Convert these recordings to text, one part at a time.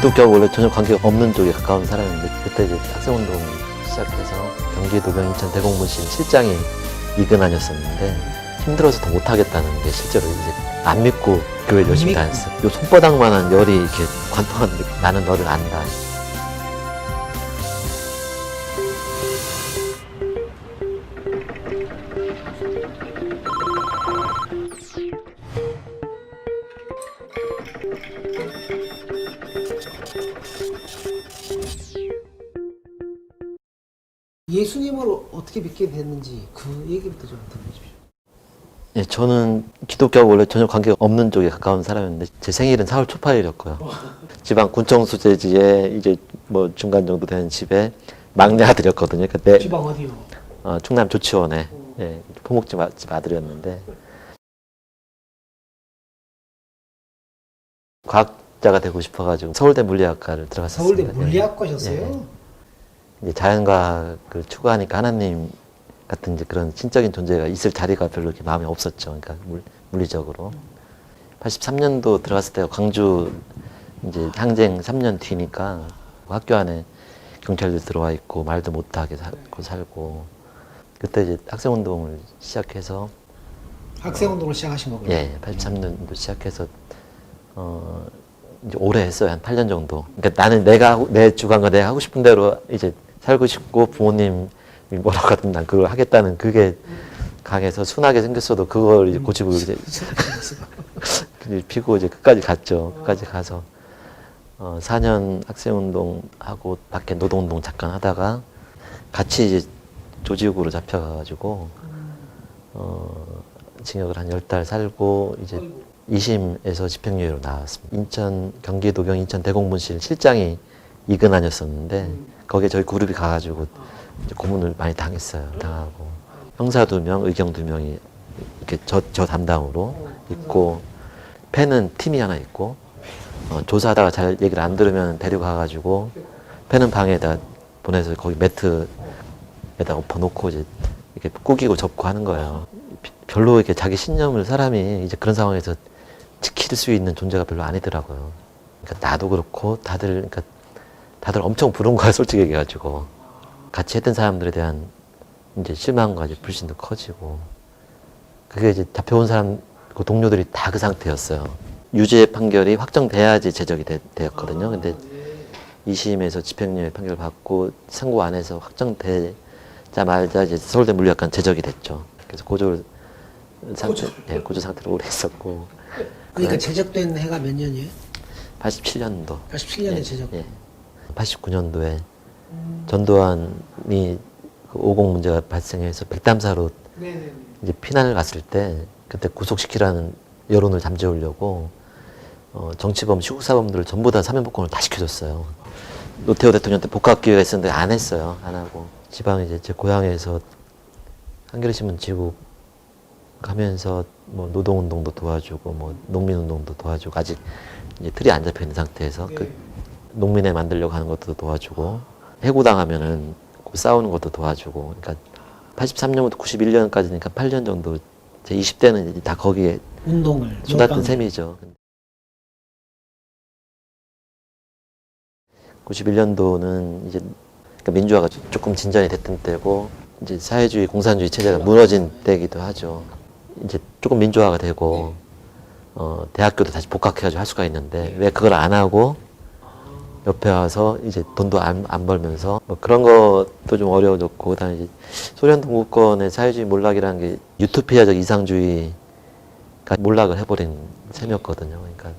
기독교하고 원래 전혀 관계가 없는 쪽에 가까운 사람인데 그때 이제 학생운동 시작해서 경기도경 인천 대공분실 실장이 이근환이었었는데 힘들어서 더 못하겠다는 게 실제로 이제 안 믿고 교회 를 열심히. 다녔어. 요 손바닥만한 열이 이렇게 관통하는데 나는 너를 안다. 어떻게 믿게 됐는지 그 얘기부터 좀 들어주십시오. 예, 저는 기독교하고 원래 전혀 관계가 없는 쪽에 가까운 사람인데 제 생일은 4월 초파일이었고요. 지방 군청 수재지에 이제 뭐 중간 정도 되는 집에 막내 아들이었거든요. 그때 지방 어디요? 어, 충남 조치원에 예, 포목집 아- 집 아들이었는데 과학자가 되고 싶어가지고 서울대 물리학과를 들어갔었어요. 서울대 물리학과셨어요? 예. 이제 자연과학을 추구하니까 하나님 같은 이제 그런 신적인 존재가 있을 자리가 별로 이렇게 마음에 없었죠. 그러니까 물, 물리적으로. 83년도 들어갔을 때 광주 이제 항쟁 3년 뒤니까 학교 안에 경찰들 들어와 있고 말도 못하게 살고 살고 그때 이제 학생 운동을 시작해서 학생 운동을 시작하신 거고요. 예, 83년도 시작해서 어 이제 오래 했어요. 한 8년 정도. 그러니까 나는 내가 내 주관과 내가 하고 싶은 대로 이제 살고 싶고 부모님이 뭐라고 하든 난 그걸 하겠다는 그게 강해서 순하게 생겼어도 그걸 이제 고집을 이제 피고 이제 끝까지 갔죠. 끝까지 가서 어 4년 학생운동 하고 밖에 노동운동 잠깐 하다가 같이 이제 조직으로 잡혀가가지고 어 징역을 한 열 달 살고 이제 2심에서 집행유예로 나왔습니다. 인천 경기도경 인천 대공분실 실장이 이근환이었었는데 거기에 저희 그룹이 가가지고 이제 고문을 많이 당했어요. 당하고 형사 두 명, 의경 두 명이 이렇게 저, 저 담당으로 있고 팬은 팀이 하나 있고 어, 조사하다가 잘 얘기를 안 들으면 데려가가지고 팬은 방에다 보내서 거기 매트에다 엎어놓고 이제 이렇게 꾸기고 접고 하는 거예요. 비- 별로 이렇게 자기 신념을 사람이 이제 그런 상황에서 지킬 수 있는 존재가 별로 아니더라고요. 그러니까 나도 그렇고 다들 그러니까 다들 엄청 부른 거야 솔직히 얘기해가지고 같이 했던 사람들에 대한 이제 실망과 이제 불신도 커지고 그게 이제 잡혀온 사람 그 동료들이 다 그 상태였어요. 유죄 판결이 확정돼야지 제적이 되, 되었거든요. 근데 2심에서 집행유예 판결 받고 선고 안 해서 확정되자마자 이제 서울대 물리학관 제적이 됐죠. 그래서 고졸 상태, 고졸. 예, 고졸 상태로 오래 있었고 그러니까 제적된 해가 몇 년이에요? 87년도 87년에 제적. 예. 89년도에 전두환이 그 오공 문제가 발생해서 백담사로 네네. 이제 피난을 갔을 때 그때 구속시키라는 여론을 잠재우려고 어, 정치범, 시국사범들을 전부 다 사면복권을 다 시켜줬어요. 노태우 대통령한테 복학 기회가 있었는데 안 했어요. 안 하고 지방 이제 제 고향에서 한겨레 신문 지국 가면서 뭐 노동운동도 도와주고 뭐 농민운동도 도와주고 아직 이제 틀이 안 잡혀 있는 상태에서 그 농민회 만들려고 하는 것도 도와주고 해고당하면은 그 싸우는 것도 도와주고 그러니까 83년부터 91년까지니까 8년 정도 제 20대는 이제 다 거기에 운동을. 쏟았던. 셈이죠. 91년도는 이제 그러니까 민주화가 조금 진전이 됐던 때고 이제 사회주의 공산주의 체제가 무너진 때이기도 하죠. 이제 조금 민주화가 되고 어 대학교도 다시 복학해가지고 할 수가 있는데 왜 그걸 안 하고 옆에 와서 이제 돈도 안, 안 벌면서 뭐 그런 것도 좀 어려워졌고 그다음에 이제 소련 동구권의 사회주의 몰락이라는 게 유토피아적 이상주의가 몰락을 해버린 셈이었거든요. 그러니까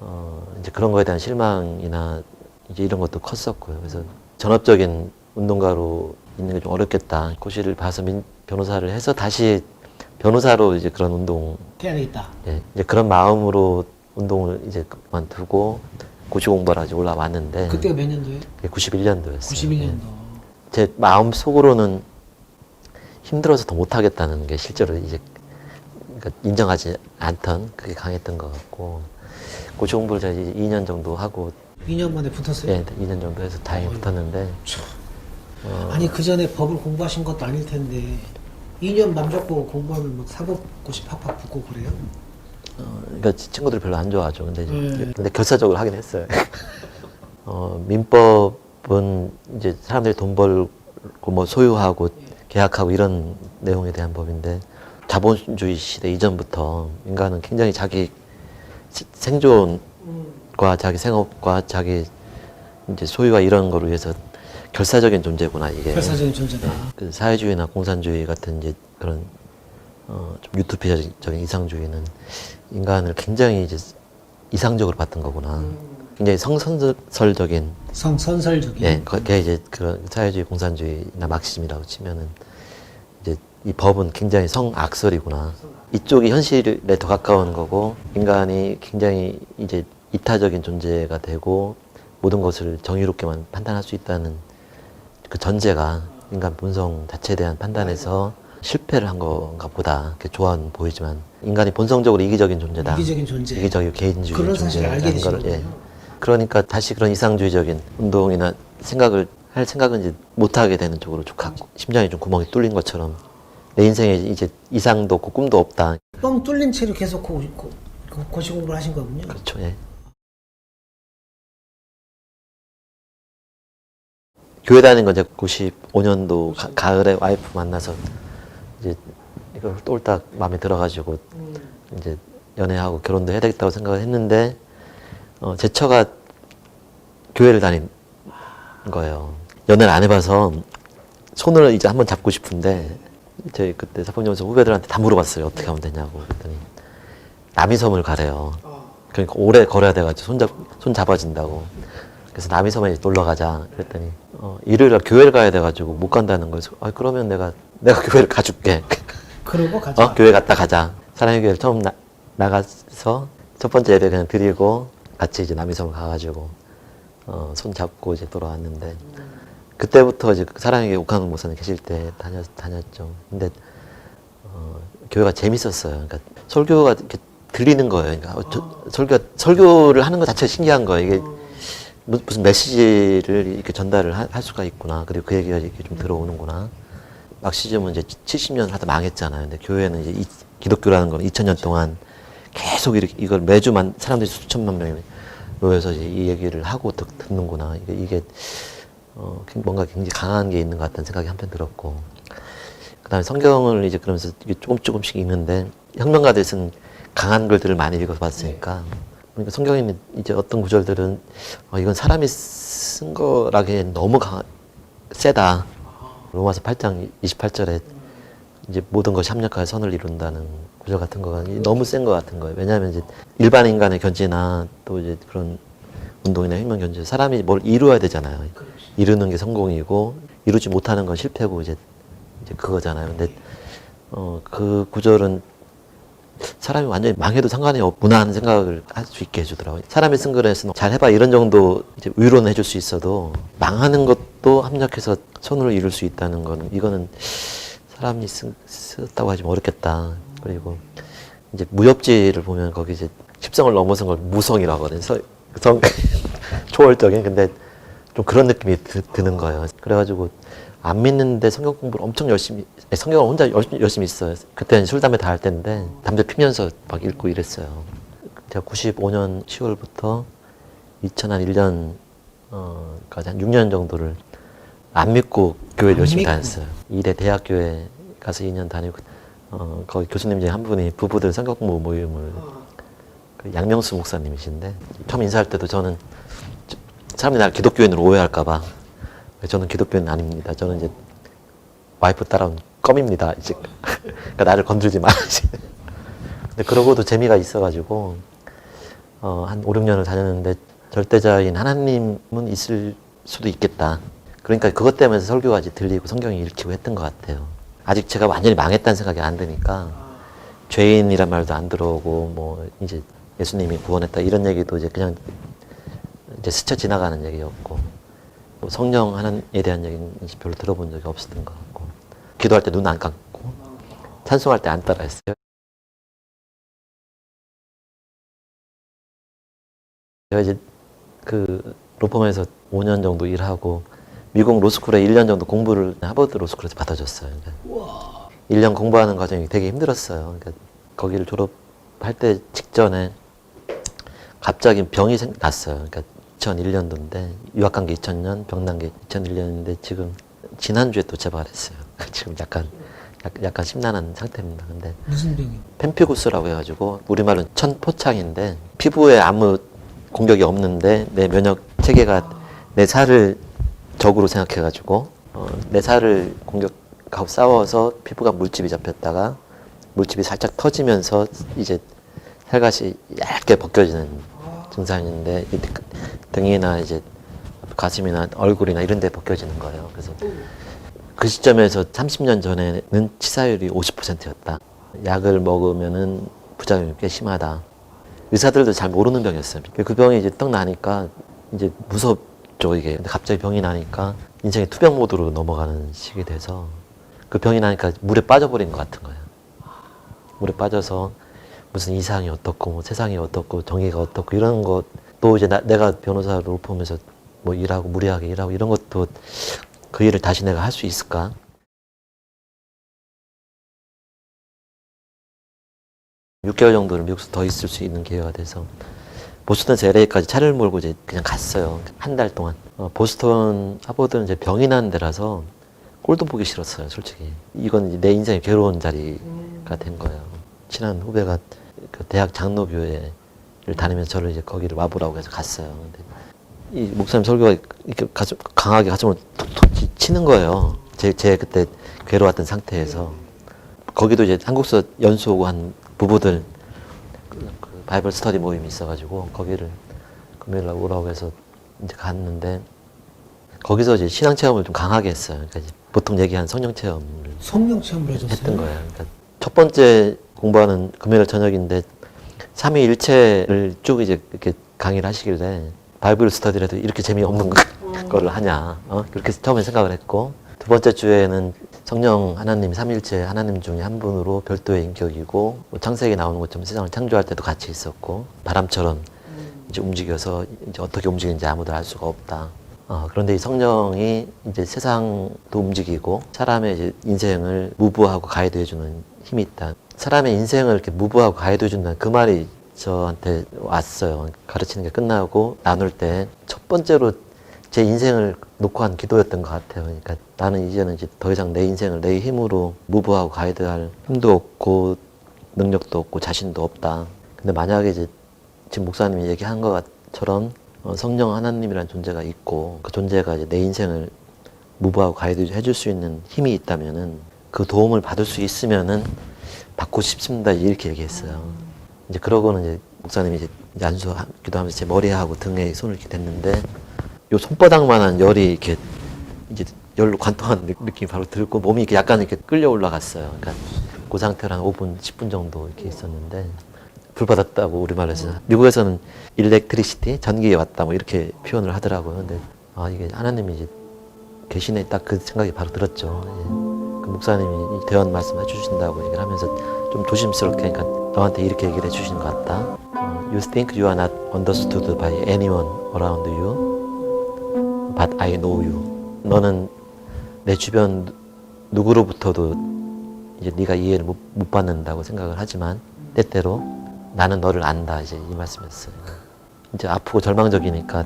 어 이제 그런 거에 대한 실망이나 이제 이런 것도 컸었고요. 그래서 전업적인 운동가로 있는 게 좀 어렵겠다. 고시를 봐서 민, 변호사를 해서 다시 변호사로 이제 그런 운동 해야 되겠다. 예, 이제 그런 마음으로 운동을 이제 그만두고 고시 공부를 아직 올라왔는데 그때가 몇 년도예요? 91년도였어요. 91년도. 제 마음 속으로는 힘들어서 더 못하겠다는 게 실제로 이제 그러니까 인정하지 않던 그게 강했던 것 같고 고시 공부를 제가 이제 2년 정도 하고 2년 만에 붙었어요. 예, 2년 정도 해서 다행히 어이구. 붙었는데 어, 아니 그 전에 법을 공부하신 것도 아닐 텐데 2년 맘 잡고 공부하면 막 사법고시 팍팍 붙고 그래요? 어, 그러니까 친구들이 별로 안 좋아하죠. 근데, 음. 근데 결사적으로 하긴 했어요. 어, 민법은 이제 사람들이 돈 벌고 뭐 소유하고 계약하고 이런 내용에 대한 법인데 자본주의 시대 이전부터 인간은 굉장히 자기 세- 생존과 자기 생업과 자기 이제 소유와 이런 거를 위해서 결사적인 존재구나 이게. 결사적인 존재다. 그 사회주의나 공산주의 같은 이제 그런 어, 좀 유토피아적인 이상주의는 인간을 굉장히 이제 이상적으로 봤던 거구나. 굉장히 성선설적인 성선설적인. 예, 그게 이제 그런 사회주의 공산주의나 막시즘이라고 치면은 이제 이 법은 굉장히 성악설이구나. 이쪽이 현실에 더 가까운 거고 인간이 굉장히 이제 이타적인 존재가 되고 모든 것을 정의롭게만 판단할 수 있다는 그 전제가 인간 본성 자체에 대한 판단에서 실패를 한 건가 보다. 이렇게 조언 보이지만 인간이 본성적으로 이기적인 존재다. 이기적인 존재. 이기적인 개인주의 그런 사실을 알게 존재라는 거를, 되시는군요. 그러니까 다시 그런 이상주의적인 운동이나 생각을 할 생각은 이제 못 하게 되는 쪽으로 좀 가고 심장이 좀 구멍이 뚫린 것처럼 내 인생에 이제 이상도 없고 꿈도 없다. 뻥 뚫린 채로 계속 고, 고, 고, 고시 공부를 하신 거군요. 그렇죠. 예. 교회 다니는 건 이제 95년도 가, 을에 와이프 만나서 똘딱 마음에 들어가지고 이제 연애하고 결혼도 해야 되겠다고 생각을 했는데 어, 제 처가 교회를 다닌 거예요. 연애를 안 해봐서 손을 이제 한번 잡고 싶은데 저희 그때 사포연수 후배들한테 다 물어봤어요. 어떻게 하면 되냐고 그랬더니 남이섬을 가래요. 그러니까 오래 걸어야 돼가지고 손잡 손 잡아진다고. 그래서 남이섬에 놀러 가자. 그랬더니 어, 일요일 날 교회를 가야 돼가지고 못 간다는 거예요. 그래서 아 그러면 내가 내가 교회를 가줄게. 그러고 가자. 어 교회 갔다 가자. 사랑의 교회를 처음 나, 나가서 첫 번째 예배 그냥 드리고 같이 이제 남이섬을 가가지고 어, 손 잡고 이제 돌아왔는데 그때부터 이제 그 사랑의 교회 옥한웅 목사님 계실 때 다녔 다녔죠. 근데 어, 교회가 재밌었어요. 그러니까 설교가 이렇게 들리는 거예요. 그러니까 어, 저, 설교 설교를 하는 것 자체가 신기한 거예요. 이게 무- 무슨 메시지를 이렇게 전달을 하- 할 수가 있구나. 그리고 그 얘기가 이렇게 좀 들어오는구나. 막시즘은 이제 70년 하다 망했잖아요. 근데 교회는 이제 이- 기독교라는 건 2000년 동안 계속 이렇게 이걸 매주 만 사람들이 수천만 명이 모여서 이제 이 얘기를 하고 듣, 듣는구나. 이게 이게 어, 뭔가 굉장히 강한 게 있는 것 같다는 생각이 한편 들었고. 그 다음에 성경을 이제 그러면서 조금 조금씩 읽는데 혁명가들이 쓴 강한 글들을 많이 읽어서 봤으니까 그러니까 성경에 이제 어떤 구절들은 어, 이건 사람이 쓴 거라기엔 너무 강 세다. 로마서 8장 28절에 이제 모든 것이 합력하여 선을 이룬다는 구절 같은 거가 너무 센 것 같은 거예요. 왜냐하면 이제 일반 인간의 견지나 또 이제 그런 운동이나 혁명 견지 사람이 뭘 이루어야 되잖아요. 이루는 게 성공이고 이루지 못하는 건 실패고 이제 이제 그거잖아요. 근데 어 그 구절은 사람이 완전히 망해도 상관이 없구나 하는 생각을 할 수 있게 해주더라고요. 사람이 쓴 글에서는 잘 해봐 이런 정도 이제 위로는 해줄 수 있어도 망하는 것도 합력해서 손으로 이룰 수 있다는 거는 이거는 사람이 쓴, 썼다고 하지 어렵겠다. 그리고 이제 무협지를 보면 거기 이제 십성을 넘어선 걸 무성이라고 하거든요. 서- 성, 초월적인. 근데 좀 그런 느낌이 드, 드는 거예요. 그래가지고 안 믿는데 성경 공부를 엄청 열심히, 성경을 혼자 열심히, 열심히 있어요. 그때는 술, 담배 다 할 때인데 담배 피면서 막 읽고 이랬어요. 제가 95년 10월부터 2001년 어, 까지 한 6년 정도를 안 믿고 교회 안 열심히 믿고? 다녔어요. 이대 대학교에 가서 2년 다니고 어, 거기 교수님 중에 한 분이 부부들 성경 공부 모임을 그 양명수 목사님이신데 처음 인사할 때도 저는 저- 사람들이 나를 기독교인으로 오해할까봐 저는 기독교인 아닙니다. 저는 이제 와이프 따라온 껌입니다. 이제 그러니까 나를 건들지 마. 근데 그러고도 재미가 있어가지고 어, 한 5, 6년을 다녔는데 절대자인 하나님은 있을 수도 있겠다. 그러니까 그것 때문에 이제 들리고 성경이 읽히고 했던 것 같아요. 아직 제가 완전히 망했다는 생각이 안 드니까 죄인이란 말도 안 들어오고 뭐 이제 예수님이 구원했다 이런 얘기도 이제 그냥 이제 스쳐 지나가는 얘기였고 뭐 성령 하나님에 대한 얘기는 별로 들어본 적이 없었던 것 같고 기도할 때 눈 안 감고 찬송할 때 안 따라했어요. 제가 이제 그 로펌에서 5년 정도 일하고 미국 로스쿨에 1년 정도 공부를 하버드 로스쿨에서 받아줬어요. 그러니까 1년 공부하는 과정이 되게 힘들었어요. 그러니까 거기를 졸업할 때 직전에 갑자기 병이 생- 났어요. 그러니까 2001년도인데 유학 간 게 2000년, 병난 게 2001년인데 지금 지난주에 또 재발했어요. 지금 약간 약- 약간 심란한 상태입니다. 근데 무슨 병이요? 펜피구스라고 해가지고 우리말은 천포창인데 피부에 아무 공격이 없는데 내 면역 체계가 내 살을 적으로 생각해가지고 어, 내 살을 공격하고 싸워서 피부가 물집이 잡혔다가 물집이 살짝 터지면서 이제 살갗이 얇게 벗겨지는 증상인데 등이나 이제 가슴이나 얼굴이나 이런 데 벗겨지는 거예요. 그래서 그 시점에서 30년 전에는 치사율이 50%였다. 약을 먹으면은 부작용이 꽤 심하다. 의사들도 잘 모르는 병이었어요. 그 병이 이제 떡 나니까 이제 무섭죠, 이게. 근데 갑자기 병이 나니까 인생의 투병 모드로 넘어가는 시기 돼서 그 병이 나니까 물에 빠져버린 것 같은 거예요. 물에 빠져서 무슨 이상이 어떻고 뭐 세상이 어떻고 정의가 어떻고 이런 것 또 이제 나- 내가 변호사로 보면서 뭐 일하고 무리하게 일하고 이런 것도 그 일을 다시 내가 할 수 있을까? 육 개월 정도를 미국에서 더 있을 수 있는 기회가 돼서 보스턴에서 LA까지 차를 몰고 이제 그냥 갔어요. 한 달 동안. 어, 보스턴 하버드는 이제 병이 난 데라서 꼴도 보기 싫었어요, 솔직히. 이건 내 인생의 괴로운 자리가 된 거예요. 친한 후배가 그 대학 장로교회를 다니면서 저를 이제 거기를 와보라고 해서 갔어요. 근데 이 목사님 설교가 이렇게 가슴, 강하게 가슴을 톡톡 치- 치는 거예요. 제, 제 그때 괴로웠던 상태에서. 거기도 이제 한국서 연수 오고 한 부부들 그, 그 바이블 스터디 모임이 있어가지고 거기를 금요일 날 오라고 해서 이제 갔는데 거기서 이제 신앙 체험을 좀 강하게 했어요. 그러니까 이제 보통 얘기한 성령 체험을 성령 체험을 해줬어요. 했던 거예요. 그러니까 첫 번째 공부하는 금요일 저녁인데 삼위일체를 쭉 이제 이렇게 강의를 하시길래 바이블 스터디라도 이렇게 재미없는 거- 거를 하냐 어? 그렇게 처음에 생각을 했고 두 번째 주에는 성령 하나님 삼일체 하나님 중에 한 분으로 별도의 인격이고 뭐 창세기 나오는 것처럼 세상을 창조할 때도 같이 있었고 바람처럼 이제 움직여서 이제 어떻게 움직이는지 아무도 알 수가 없다. 어, 그런데 이 성령이 이제 세상도 움직이고 사람의 인생을 무부하고 가이드해주는 힘이 있다. 사람의 인생을 이렇게 무부하고 가이드해준다는 그 말이 저한테 왔어요. 가르치는 게 끝나고 나눌 때 첫 번째로 제 인생을 놓고 한 기도였던 것 같아요. 그러니까 나는 이제는 이제 더 이상 내 인생을 내 힘으로 무부하고 가이드할 힘도 없고 능력도 없고 자신도 없다. 근데 만약에 이제 지금 목사님이 얘기한 것처럼 어, 성령 하나님이라는 존재가 있고 그 존재가 이제 내 인생을 무부하고 가이드 해줄 수 있는 힘이 있다면은 그 도움을 받을 수 있으면은 받고 싶습니다 이렇게 얘기했어요. 이제 그러고는 이제 목사님이 이제 안수 기도하면서 제 머리하고 등에 손을 이렇게 댔는데 요 손바닥만한 열이 이렇게 이제 열로 관통한 느- 느낌이 바로 들고 몸이 이렇게 약간 이렇게 끌려 올라갔어요. 그러니까 그 상태로 한 5분, 10분 정도 이렇게 있었는데 불 받았다고 우리말로 해서 미국에서는 일렉트리시티 전기에 왔다 뭐 이렇게 표현을 하더라고요. 근데 아 이게 하나님이 이제 계시네 딱 그 생각이 바로 들었죠. 예. 그 목사님이 이 대원 말씀해 주신다고 얘기를 하면서 좀 조심스럽게 그러니까 너한테 이렇게 얘기를 해 주신 것 같다. 어, you think you are not understood by anyone around you, but I know you. 너는 내 주변 누- 누구로부터도 이제 네가 이해를 못, 못 받는다고 생각을 하지만 때때로 나는 너를 안다 이제 이 말씀이었어요. 이제 아프고 절망적이니까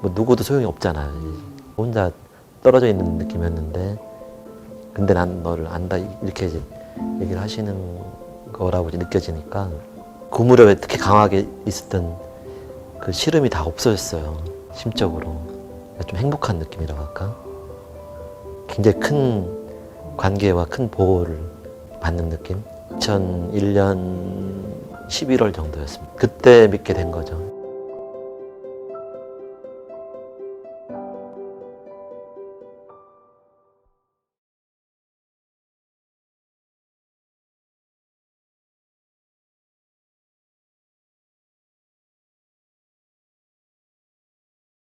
뭐 누구도 소용이 없잖아요. 혼자 떨어져 있는 느낌이었는데 근데 난 너를 안다 이렇게 이제 얘기를 하시는 거라고 이제 느껴지니까 그 무렵에 특히 강하게 있었던 그 시름이 다 없어졌어요. 심적으로 그러니까 좀 행복한 느낌이라고 할까? 굉장히 큰 관계와 큰 보호를 받는 느낌. 2001년 11월 정도였습니다. 그때 믿게 된 거죠.